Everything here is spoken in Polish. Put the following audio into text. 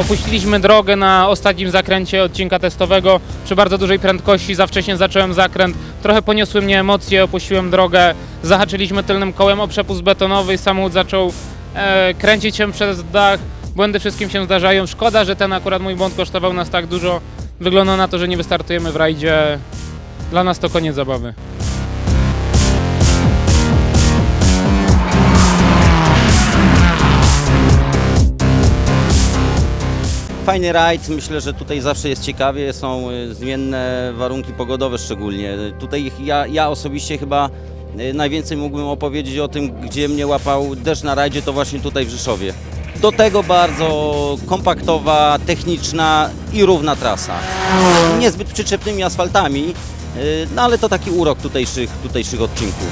Opuściliśmy drogę na ostatnim zakręcie odcinka testowego. Przy bardzo dużej prędkości za wcześnie zacząłem zakręt. Trochę poniosły mnie emocje, opuściłem drogę. Zahaczyliśmy tylnym kołem o przepust betonowy samochód zaczął e, kręcić się przez dach. Błędy wszystkim się zdarzają. Szkoda, że ten akurat mój błąd kosztował nas tak dużo. Wygląda na to, że nie wystartujemy w rajdzie. Dla nas to koniec zabawy. Fajny rajd, myślę, że tutaj zawsze jest ciekawie, są y, zmienne warunki pogodowe szczególnie. Tutaj ja, ja osobiście chyba y, najwięcej mógłbym opowiedzieć o tym, gdzie mnie łapał deszcz na rajdzie, to właśnie tutaj w Rzeszowie. Do tego bardzo kompaktowa, techniczna i równa trasa. Niezbyt przyczepnymi asfaltami, y, no ale to taki urok tutejszych, tutejszych odcinków.